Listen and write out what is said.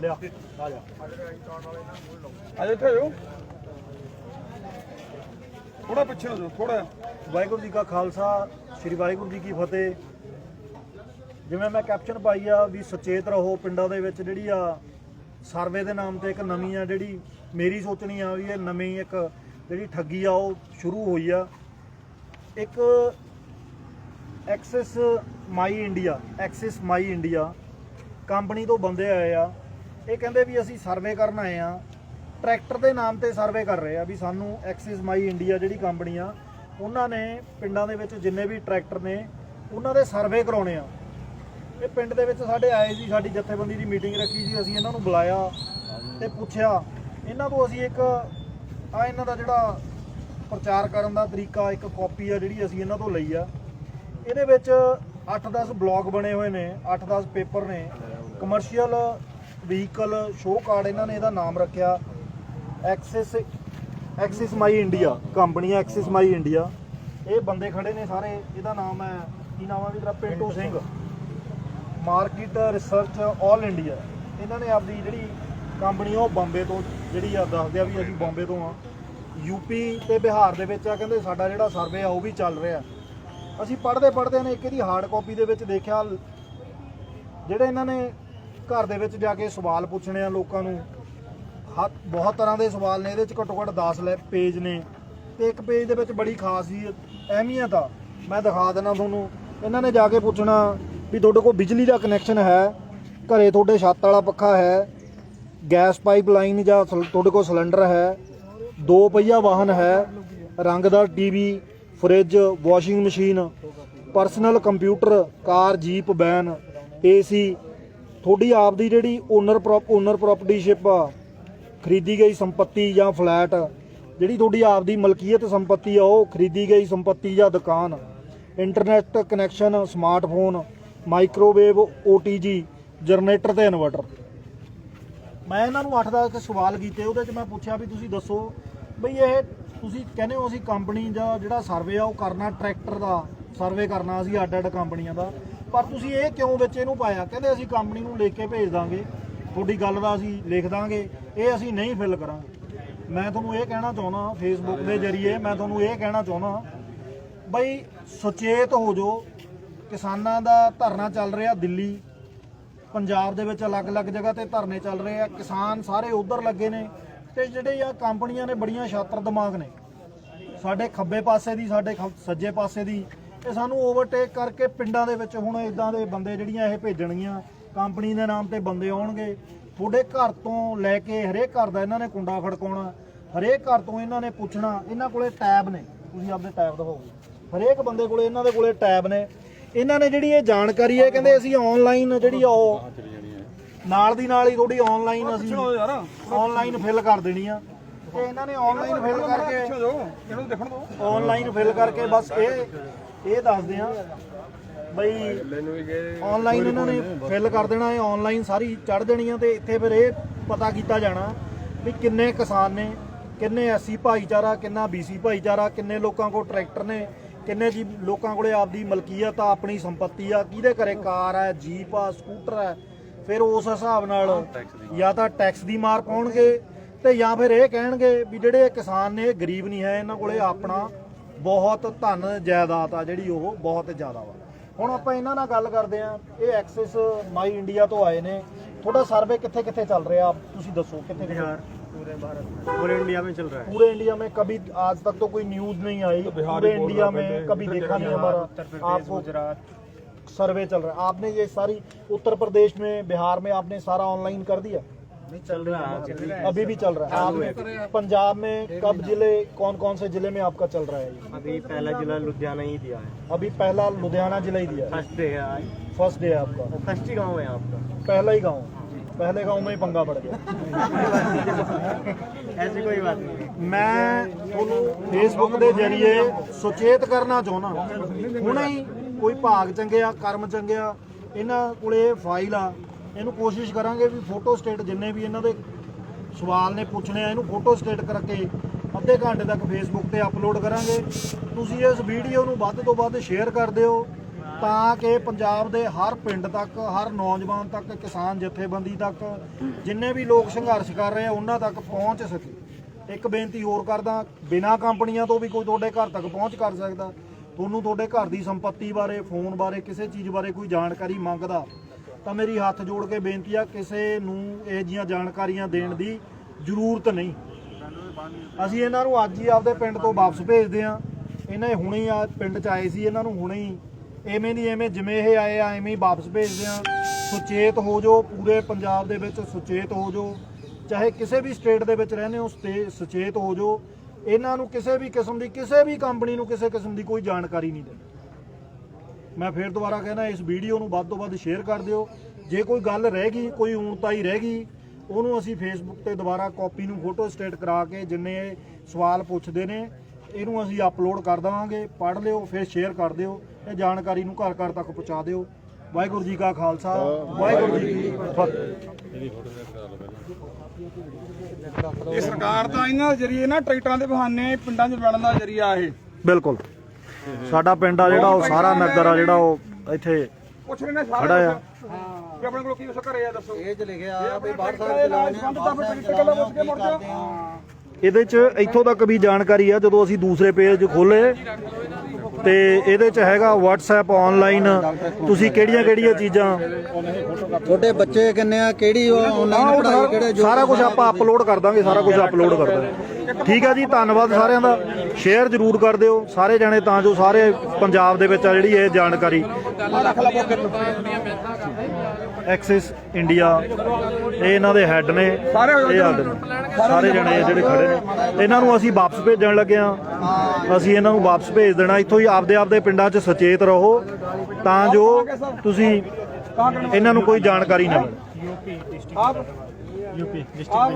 ਲਿਆ, ਆ ਜਾ। ਆ ਇੱਥੇ ਹੋ ਥੋੜਾ ਪਿੱਛੇ ਹੋ ਜਾਓ ਥੋੜਾ ਵਾਹਿਗੁਰੂ ਜੀ ਕਾ ਖਾਲਸਾ, ਸ੍ਰੀ ਵਾਹਿਗੁਰੂ ਜੀ ਕੀ ਫਤਿਹ। ਜਿਵੇਂ ਮੈਂ ਕੈਪਸ਼ਨ ਪਾਈ ਆ ਵੀ ਸੁਚੇਤ ਰਹੋ ਪਿੰਡਾਂ ਦੇ ਵਿੱਚ ਜਿਹੜੀ ਆ, ਸਰਵੇ ਦੇ ਨਾਮ ਤੇ ਇੱਕ ਨਵੀਂ ਆ ਜਿਹੜੀ, ਮੇਰੀ ਸੋਚਣੀ ਆ ਵੀ ਇਹ ਨਵੀਂ ਇੱਕ ਜਿਹੜੀ ਠੱਗੀ ਆ, ਉਹ ਸ਼ੁਰੂ ਹੋਈ ਆ। ਇੱਕ Axis My India Axis My India, company ਤੋਂ ਬੰਦੇ ਆਏ ਆ। ਇਹ ਕਹਿੰਦੇ ਵੀ ਅਸੀਂ ਸਰਵੇ ਕਰਨ ਆਏ ਆ। ਟਰੈਕਟਰ ਦੇ ਨਾਮ ਤੇ ਸਰਵੇ ਕਰ ਰਹੇ ਆ ਵੀ ਸਾਨੂੰ ਐਕਸਿਸ ਮਾਈ ਇੰਡੀਆ ਜਿਹੜੀ ਕੰਪਨੀ ਆ, ਉਹਨਾਂ ਨੇ ਪਿੰਡਾਂ ਦੇ ਵਿੱਚ ਜਿੰਨੇ ਵੀ ਟਰੈਕਟਰ ਨੇ, ਉਹਨਾਂ ਦੇ ਸਰਵੇ ਕਰਾਉਣੇ ਆ। ਇਹ ਪਿੰਡ ਦੇ ਵਿੱਚ ਸਾਡੇ ਆਏ ਸੀ ਸਾਡੀ ਜਥੇਬੰਦੀ ਦੀ ਮੀਟਿੰਗ ਰੱਖੀ ਸੀ ਅਸੀਂ ਇਹਨਾਂ ਨੂੰ ਬੁਲਾਇਆ ਤੇ ਪੁੱਛਿਆ। ਇਹਨਾਂ ਤੋਂ ਅਸੀਂ ਇੱਕ ਆ ਇਹਨਾਂ ਦਾ ਜਿਹੜਾ ਪ੍ਰਚਾਰ ਕਰਨ ਦਾ ਤਰੀਕਾ, ਇੱਕ ਕਾਪੀ ਆ ਜਿਹੜੀ ਅਸੀਂ ਇਹਨਾਂ ਤੋਂ ਲਈ ਆ। ਇਹਦੇ ਵਿੱਚ 8-10 ਬਲੌਗ ਬਣੇ ਹੋਏ ਨੇ 8-10 ਪੇਪਰ ਨੇ। ਕਮਰਸ਼ੀਅਲ ਵਹੀਕਲ ਸ਼ੋਅ ਕਾਰਡ ਇਹਨਾਂ ਨੇ ਇਹਦਾ ਨਾਮ ਰੱਖਿਆ। Axis Axis My India company Axis My India ਇਹ ਬੰਦੇ ਖੜੇ ਨੇ ਸਾਰੇ ਇਹਦਾ ਨਾਮ ਹੈ ਕੀ ਨਾਮ ਹੈ ਵੀ ਤੇਰਾ? Pintu Singh. Market research 올 India ਇਹਨਾਂ ਨੇ ਆਪਦੀ ਜਿਹੜੀ ਕੰਪਨੀ ਆ ਉਹ ਬੰਬੇ ਤੋਂ ਜਿਹੜੀ ਆ ਦੱਸਦੇ ਆ ਵੀ ਅਸੀਂ ਬੰਬੇ ਤੋਂ ਆ। ਯੂਪੀ ਤੇ ਬਿਹਾਰ ਦੇ ਵਿੱਚ ਆ ਕਹਿੰਦੇ ਸਾਡਾ ਜਿਹੜਾ ਸਰਵੇ ਆ ਉਹ ਵੀ ਚੱਲ ਰਿਹਾ। ਅਸੀਂ ਪੜ੍ਹਦੇ ਪੜ੍ਹਦੇ ਨੇ ਇੱਕ ਇਹਦੀ ਹਾਰਡ ਕਾਪੀ ਦੇ ਵਿੱਚ ਦੇਖਿਆ, ਜਿਹੜੇ ਇਹਨਾਂ ਨੇ ਘਰ ਦੇ ਵਿੱਚ ਜਾ ਕੇ ਸਵਾਲ ਪੁੱਛਣੇ ਆ ਲੋਕਾਂ ਨੂੰ, ਹੱਥ, ਬਹੁਤ ਤਰ੍ਹਾਂ ਦੇ ਸਵਾਲ ਨੇ, ਇਹਦੇ ਚ ਘੱਟੋ ਘੱਟ 10 ਲੈ, ਪੇਜ ਨੇ। ਤੇ ਇੱਕ ਪੇਜ ਦੇ ਵਿੱਚ ਬੜੀ ਖਾਸ ਹੀ ਅਹਿਮੀਅਤ ਆ। ਮੈਂ ਦਿਖਾ ਦਿੰਦਾ ਤੁਹਾਨੂੰ, ਇਹਨਾਂ ਨੇ ਜਾ ਕੇ ਪੁੱਛਣਾ ਵੀ ਤੁਹਾਡੇ ਕੋਲ ਬਿਜਲੀ ਦਾ ਕਨੈਕਸ਼ਨ ਹੈ, ਘਰੇ ਤੁਹਾਡੇ ਛੱਤ ਵਾਲਾ ਪੱਖਾ ਹੈ, ਗੈਸ ਪਾਈਪਲਾਈਨ ਜਾਂ ਸਿਲ- ਤੁਹਾਡੇ ਕੋਲ ਸਿਲੰਡਰ ਹੈ, ਦੋ ਪਹੀਆ ਵਾਹਨ ਹੈ ਰੰਗਦਾਰ TV fridge, washing machine, personal computer, car, jeep, van, AC, ਤੁਹਾਡੀ ਆਪ ਦੀ ਜਿਹੜੀ ਓਨਰ ਪ੍ਰੋਪ ਓਨਰ ਪ੍ਰਾਪਰਟੀਸ਼ਿਪ ਆ, ਖਰੀਦੀ ਗਈ ਸੰਪਤੀ ਜਾਂ ਫਲੈਟ, ਜਿਹੜੀ ਤੁਹਾਡੀ ਆਪ ਦੀ ਮਲਕੀਅਤ ਸੰਪਤੀ ਆ, ਉਹ ਖਰੀਦੀ ਗਈ ਸੰਪਤੀ ਜਾਂ ਦੁਕਾਨ internet connection smartphone microwave OTG generator ਤੇ ਇਨਵਰਟਰ ਮੈਂ ਇਹਨਾਂ ਨੂੰ 8-10 ਸਵਾਲ ਕੀਤੇ, ਉਹਦੇ 'ਚ ਮੈਂ ਪੁੱਛਿਆ ਵੀ ਤੁਸੀਂ ਦੱਸੋ, ਬਈ ਇਹ ਤੁਸੀਂ ਕਹਿੰਦੇ ਹੋ ਅਸੀਂ ਕੰਪਨੀ ਦਾ ਜਿਹੜਾ ਸਰਵੇ ਆ ਉਹ ਕਰਨਾ, ਟਰੈਕਟਰ ਦਾ ਸਰਵੇ ਕਰਨਾ, ਅਸੀਂ ਅੱਡ-ਅੱਡ ਕੰਪਨੀਆਂ ਦਾ। ਪਰ ਤੁਸੀਂ ਇਹ ਕਿਉਂ ਵਿੱਚ ਇਹਨੂੰ ਪਾਇਆ? ਕਹਿੰਦੇ ਅਸੀਂ ਕੰਪਨੀ ਨੂੰ ਲਿਖ ਕੇ ਭੇਜ ਦਾਂਗੇ। ਤੁਹਾਡੀ ਗੱਲ ਦਾ ਅਸੀਂ ਲਿਖ ਦਾਂਗੇ। ਇਹ ਅਸੀਂ ਨਹੀਂ ਫਿਲ ਕਰਾਂਗੇ। ਮੈਂ ਤੁਹਾਨੂੰ ਇਹ ਕਹਿਣਾ ਚਾਹੁੰਦਾ ਫੇਸਬੁੱਕ ਦੇ ਜ਼ਰੀਏ ਮੈਂ ਤੁਹਾਨੂੰ ਇਹ ਕਹਿਣਾ ਚਾਹੁੰਦਾ, ਬਈ ਸੁਚੇਤ ਹੋ ਜਾਓ। ਕਿਸਾਨਾਂ ਦਾ ਧਰਨਾ ਚੱਲ ਰਿਹਾ ਦਿੱਲੀ। ਪੰਜਾਬ ਦੇ ਵਿੱਚ ਅਲੱਗ-ਅਲੱਗ ਜਗ੍ਹਾ ਤੇ ਧਰਨੇ ਚੱਲ ਰਹੇ ਆ। ਕਿਸਾਨ ਸਾਰੇ ਉਧਰ ਲੱਗੇ ਨੇ। ਤੇ ਜਿਹੜੇ ਆ ਕੰਪਨੀਆਂ ਨੇ ਬੜੀਆਂ ਛਾਤਰ ਦਿਮਾਗ ਨੇ। ਸਾਡੇ ਖੱਬੇ ਪਾਸੇ ਦੀ, ਸਾਡੇ ਖੱਬ- ਸੱਜੇ ਪਾਸੇ ਦੀ, ਇਹ ਸਾਨੂੰ ਓਵਰਟੇਕ ਕਰਕੇ ਪਿੰਡਾਂ ਦੇ ਵਿੱਚ ਹੁਣ ਇਦਾਂ ਦੇ ਬੰਦੇ ਜਿਹੜੀਆਂ ਇਹ ਭੇਜਣਗੀਆਂ, ਕੰਪਨੀ ਦੇ ਨਾਮ ਤੇ ਬੰਦੇ ਆਉਣਗੇ। ਤੁਹਾਡੇ ਘਰ ਤੋਂ ਲੈ ਕੇ ਹਰੇਕ ਘਰ ਦਾ ਇਹਨਾਂ ਨੇ ਕੁੰਡਾ ਖੜਕਾਉਣਾ, ਹਰੇਕ ਘਰ ਤੋਂ ਇਹਨਾਂ ਨੇ ਪੁੱਛਣਾ, ਇਹਨਾਂ ਕੋਲੇ ਟੈਬ ਨੇ। ਤੁਸੀਂ ਆਪਦੇ ਟੈਬ ਦਿਖਾਓਗੇ ਹਰੇਕ ਬੰਦੇ ਕੋਲੇ, ਇਹਨਾਂ ਦੇ ਕੋਲੇ ਟੈਬ ਨੇ। ਇਹਨਾਂ ਨੇ ਜਿਹੜੀ ਇਹ ਜਾਣਕਾਰੀ ਹੈ ਕਹਿੰਦੇ ਅਸੀਂ ਆਨਲਾਈਨ ਜਿਹੜੀ ਆ ਉਹ ਨਾਲ ਦੀ ਨਾਲ ਹੀ ਥੋੜੀ ਆਨਲਾਈਨ ਅਸੀਂ ਆਨਲਾਈਨ ਫਿਲ ਕਰ ਦੇਣੀ ਆ। ਤੇ ਇਹਨਾਂ ਨੇ ਆਨਲਾਈਨ ਫਿਲ ਕਰਕੇ ਇਹਨੂੰ ਦੇਖਣ ਦਿਓ। ਆਨਲਾਈਨ ਫਿਲ ਕਰਕੇ ਬਸ ਇਹ ਇਹ ਦੱਸਦੇ ਆ ਬਈ ਆਨਲਾਈਨ ਇਹਨਾਂ ਨੇ ਫਿਲ ਕਰ ਦੇਣਾ ਇਹ ਆਨਲਾਈਨ ਸਾਰੀ ਚੜ ਦੇਣੀ ਆ ਤੇ ਇੱਥੇ ਫਿਰ ਇਹ ਪਤਾ ਕੀਤਾ ਜਾਣਾ ਵੀ ਕਿੰਨੇ ਕਿਸਾਨ ਨੇ ਕਿੰਨੇ ਐਸੀ ਭਾਈਚਾਰਾ ਕਿੰਨਾ ਬੀਸੀ ਭਾਈਚਾਰਾ ਕਿੰਨੇ ਲੋਕਾਂ ਕੋਲ ਟਰੈਕਟਰ ਨੇ ਕਿੰਨੇ ਜੀ ਲੋਕਾਂ ਕੋਲੇ ਆਪਦੀ ਮਲਕੀਅਤ ਆ ਆਪਣੀ ਸੰਪਤੀ ਆ ਕਿਹਦੇ ਘਰੇ ਕਾਰ ਹੈ ਜੀਪ ਆ ਸਕੂਟਰ ਹੈ ਫਿਰ ਉਸ ਹਿਸਾਬ ਨਾਲ ਜਾਂ ਤਾਂ ਟੈਕਸ ਦੀ ਮਾਰ ਪਾਉਣਗੇ ਤੇ ਜਾਂ ਫਿਰ ਇਹ ਕਹਿਣਗੇ ਵੀ ਜਿਹੜੇ ਇਹ ਕਿਸਾਨ ਨੇ ਇਹ ਗਰੀਬ ਨਹੀਂ ਹੈ ਇਹਨਾਂ ਕੋਲੇ ਆਪਣਾ ਬਹੁਤ ਧਨ ਜਾਇਦਾਦ ਆ ਜਿਹੜੀ ਉਹ ਬਹੁਤ ਜ਼ਿਆਦਾ ਵਾ ਹੁਣ ਆਪਾਂ ਇਹਨਾਂ ਨਾਲ ਗੱਲ ਕਰਦੇ ਆ ਇਹ ਐਕਸਿਸ ਮਾਈ ਇੰਡੀਆ ਤੋਂ ਆਏ ਨੇ ਤੁਹਾਡਾ ਸਰਵੇ ਕਿੱਥੇ ਕਿੱਥੇ ਚੱਲ ਰਿਹਾ ਤੁਸੀਂ ਦੱਸੋ ਕਿੱਥੇ ਬਿਹਾਰ पूरे भारत पूरे इंडिया में चल रहा है पूरे इंडिया में कभी आज तक तो कोई न्यूज नहीं आई तो बिहार पूरे ही बोल इंडिया रहा है, में कभी इधर देखा नहीं देखा हमारा उत्तर प्रदेश आपको गुजरात सर्वे चल रहा है आपने ये सारी उत्तर प्रदेश में बिहार में आपने सारा ऑनलाइन कर दिया नहीं चल रहा है चल रहा है अभी भी चल रहा है आप पंजाब में कब जिले कौन कौन से जिले में आपका चल रहा है ये? अभी पहला जिला लुधियाना ही दिया है अभी पहला लुधियाना जिला ही दिया है फर्स्ट डे है आज फर्स्ट डे है आपका फर्स्ट ही गाँव है आपका पहला ही गांव पहले गांव में ही पंगा पड़ गया ऐसी कोई बात नहीं ਮੈਂ ਤੁਹਾਨੂੰ ਫੇਸਬੁੱਕ ਦੇ ਜ਼ਰੀਏ ਸੁਚੇਤ ਕਰਨਾ ਚਾਹੁੰਦਾ ਹੁਣੇ ਹੀ ਕੋਈ ਭਾਗ ਚੰਗੇ ਆ, ਕਰਮ ਚੰਗੇ ਆ, ਇਹਨਾਂ ਕੋਲੇ ਇਹ ਫਾਈਲ ਆ। ਇਹਨੂੰ ਕੋਸ਼ਿਸ਼ ਕਰਾਂਗੇ ਵੀ ਫੋਟੋ ਸਟੇਟ ਜਿੰਨੇ ਵੀ ਇਹਨਾਂ ਦੇ ਸਵਾਲ ਨੇ ਪੁੱਛਣੇ ਆ, ਇਹਨੂੰ ਫੋਟੋ ਸਟੇਟ ਕਰਕੇ ਅੱਧੇ ਘੰਟੇ ਤੱਕ ਫੇਸਬੁੱਕ ਤੇ ਅਪਲੋਡ ਕਰਾਂਗੇ। ਤੁਸੀਂ ਇਸ ਵੀਡੀਓ ਨੂੰ ਵੱਧ ਤੋਂ ਵੱਧ ਸ਼ੇਅਰ ਕਰ ਦਿਓ ਤਾਂ ਕਿ ਪੰਜਾਬ ਦੇ ਹਰ ਪਿੰਡ ਤੱਕ, ਹਰ ਨੌਜਵਾਨ ਤੱਕ, ਕਿਸਾਨ ਜਥੇਬੰਦੀ ਤੱਕ, ਜਿੰਨੇ ਵੀ ਲੋਕ ਸੰਘਰਸ਼ ਕਰ ਰਹੇ ਆ, ਉਹਨਾਂ ਤੱਕ ਪਹੁੰਚ ਸਕੇ। ਇੱਕ ਬੇਨਤੀ ਹੋਰ ਕਰਦਾ, ਬਿਨਾਂ ਕੰਪਨੀਆਂ ਤੋਂ ਵੀ ਕੋਈ ਤੁਹਾਡੇ ਘਰ ਤੱਕ ਪਹੁੰਚ ਕਰ ਸਕਦਾ। ਤੁਹਾਨੂੰ ਤੁਹਾਡੇ ਘਰ ਦੀ ਸੰਪਤੀ ਬਾਰੇ, ਫੋਨ ਬਾਰੇ, ਕਿਸੇ ਚੀਜ਼ ਬਾਰੇ ਕੋਈ ਜਾਣਕਾਰੀ ਮੰਗਦਾ, ਤਾਂ ਮੇਰੀ ਹੱਥ ਜੋੜ ਕੇ ਬੇਨਤੀ ਆ, ਕਿਸੇ ਨੂੰ ਇਹ ਜੀਆਂ ਜਾਣਕਾਰੀਆਂ ਦੇਣ ਦੀ ਜ਼ਰੂਰਤ ਨਹੀਂ। ਅਸੀਂ ਇਹਨਾਂ ਨੂੰ ਅੱਜ ਹੀ ਆਪਦੇ ਪਿੰਡ ਤੋਂ ਵਾਪਸ ਭੇਜਦੇ ਆ ਇਹਨੇ ਹੁਣੇ ਆ, ਪਿੰਡ ਚ ਆਏ ਸੀ, ਇਹਨਾਂ ਨੂੰ ਹੁਣੇ ਹੀ ਐਵੇਂ ਨਹੀਂ ਐਵੇਂ ਜਿਵੇਂ ਇਹ ਆਏ ਆ, ਐਵੇਂ ਹੀ ਵਾਪਸ ਭੇਜਦੇ ਆ ਸੁਚੇਤ ਹੋ ਜਾਓ, ਪੂਰੇ ਪੰਜਾਬ ਦੇ ਵਿੱਚ ਸੁਚੇਤ ਹੋ ਜਾਓ। ਚਾਹੇ ਕਿਸੇ ਵੀ ਸਟੇਟ ਦੇ ਵਿੱਚ ਰਹਿੰਦੇ ਹੋ, ਸਟੇ, ਸੁਚੇਤ ਹੋ ਜਾਓ। ਇਹਨਾਂ ਨੂੰ ਕਿਸੇ ਵੀ ਕਿਸਮ ਦੀ, ਕਿਸੇ ਵੀ ਕੰਪਨੀ ਨੂੰ ਕਿਸੇ ਕਿਸਮ ਦੀ ਕੋਈ ਜਾਣਕਾਰੀ ਨਹੀਂ ਦੇਣੀ ਮੈਂ ਫੇਰ ਦੁਬਾਰਾ ਕਹਿੰਦਾ, ਇਸ ਵੀਡੀਓ ਨੂੰ ਵੱਧ ਤੋਂ ਵੱਧ ਸ਼ੇਅਰ ਕਰ ਦਿਓ। ਜੇ ਕੋਈ ਗੱਲ ਰਹਿ ਗਈ, ਕੋਈ ਊਣਤਾਈ ਰਹਿ ਗਈ, ਉਹਨੂੰ ਅਸੀਂ ਫੇਸਬੁੱਕ ਤੇ ਦੁਬਾਰਾ ਕਾਪੀ ਨੂੰ ਫੋਟੋ ਸਟੇਟ ਕਰਾ ਕੇ ਜਿੰਨੇ ਸਵਾਲ ਪੁੱਛਦੇ ਨੇ, ਇਹਨੂੰ ਅਸੀਂ ਅਪਲੋਡ ਕਰ ਦੇਵਾਂਗੇ, ਪੜ੍ਹ ਲਿਓ, ਫਿਰ ਸ਼ੇਅਰ ਕਰ ਦਿਓ, ਇਹ ਜਾਣਕਾਰੀ ਨੂੰ ਘਰ ਘਰ ਤੱਕ ਪਹੁੰਚਾ ਦਿਓ। ਵਾਹਿਗੁਰੂ ਜੀ ਕਾ ਖਾਲਸਾ ਵਾਹਿਗੁਰੂ ਜੀ ਕੀ ਫਤਿਹ। ਇਹ ਸਰਕਾਰ ਦਾ ਇਹਨਾਂ ਜਰੀਏ ਨਾ ਟਰੈਕਟਰਾਂ ਦੇ ਬਹਾਨੇ ਪਿੰਡਾਂ 'ਚ ਲੜਨ ਦਾ ਜਰੀਆ ਇਹ। ਬਿਲਕੁਲ। ਸਾਡਾ ਪਿੰਡ ਆ ਜਿਹੜਾ ਉਹ ਸਾਰਾ ਨਗਰ ਆ ਜਿਹੜਾ ਉਹ ਇੱਥੇ ਪੁੱਛ ਖੜਾ ਆ। ਆਪਣੇ ਕੋਲ ਕੀ ਉਸ ਘਰੇ ਆ ਦੱਸੋ। ਇਹ ਚ ਲਿਖਿਆ ਵੀ ਬਾਹਰ ਸਾਰੇ ਲਾਜ ਬੰਦ ਇਹਦੇ 'ਚ ਇੱਥੋਂ ਤੱਕ ਵੀ ਜਾਣਕਾਰੀ ਆ ਜਦੋਂ ਅਸੀਂ ਦੂਸਰੇ ਪੇਜ ਖੋਲੇ ਤੇ ਇਹਦੇ 'ਚ ਹੈਗਾ WhatsApp ਆਨਲਾਈਨ ਤੁਸੀਂ ਕਿਹੜੀਆਂ ਕਿਹੜੀਆਂ ਚੀਜ਼ਾਂ? ਤੁਹਾਡੇ ਬੱਚੇ ਕਿੰਨੇ ਆ ਕਿਹੜੀ ਆਨਲਾਈਨ ਪੜ੍ਹਾਈ ਕਿਹੜੇ ਜੋ ਸਾਰਾ ਕੁਝ ਆਪਾਂ ਅਪਲੋਡ ਕਰ ਦਾਂਗੇ ਸਾਰਾ ਕੁਝ ਅਪਲੋਡ ਕਰ ਦਾਂਗੇ। ਠੀਕ ਆ ਜੀ ਧੰਨਵਾਦ ਸਾਰਿਆਂ ਦਾ। ਸ਼ੇਅਰ ਜ਼ਰੂਰ ਕਰ ਦਿਓ ਸਾਰੇ ਜਣੇ ਤਾਂ ਜੋ ਸਾਰੇ ਪੰਜਾਬ ਦੇ ਵਿੱਚ ਆ ਜਿਹੜੀ ਇਹ ਜਾਣਕਾਰੀ। ਐਕਸਿਸ ਇੰਡੀਆ ਇਹ ਇਹਨਾਂ ਦੇ ਹੈੱਡ ਨੇ ਇਹ ਹੱਦ ਨੇ। ਸਾਰੇ ਜਣੇ ਜਿਹੜੇ ਖੜੇ ਨੇ। ਇਹਨਾਂ ਨੂੰ ਅਸੀਂ ਵਾਪਸ ਭੇਜਣ ਲੱਗੇ ਆ ਅਸੀਂ ਇਹਨਾਂ ਨੂੰ ਵਾਪਸ ਭੇਜ ਦੇਣਾ। ਇੱਥੋਂ ਹੀ ਆਪਦੇ ਆਪਦੇ ਪਿੰਡਾਂ 'ਚ ਸੁਚੇਤ ਰਹੋ ਤਾਂ ਜੋ ਤੁਸੀਂ ਇਹਨਾਂ ਨੂੰ ਕੋਈ ਜਾਣਕਾਰੀ ਨਾ ਮਿਲੇ।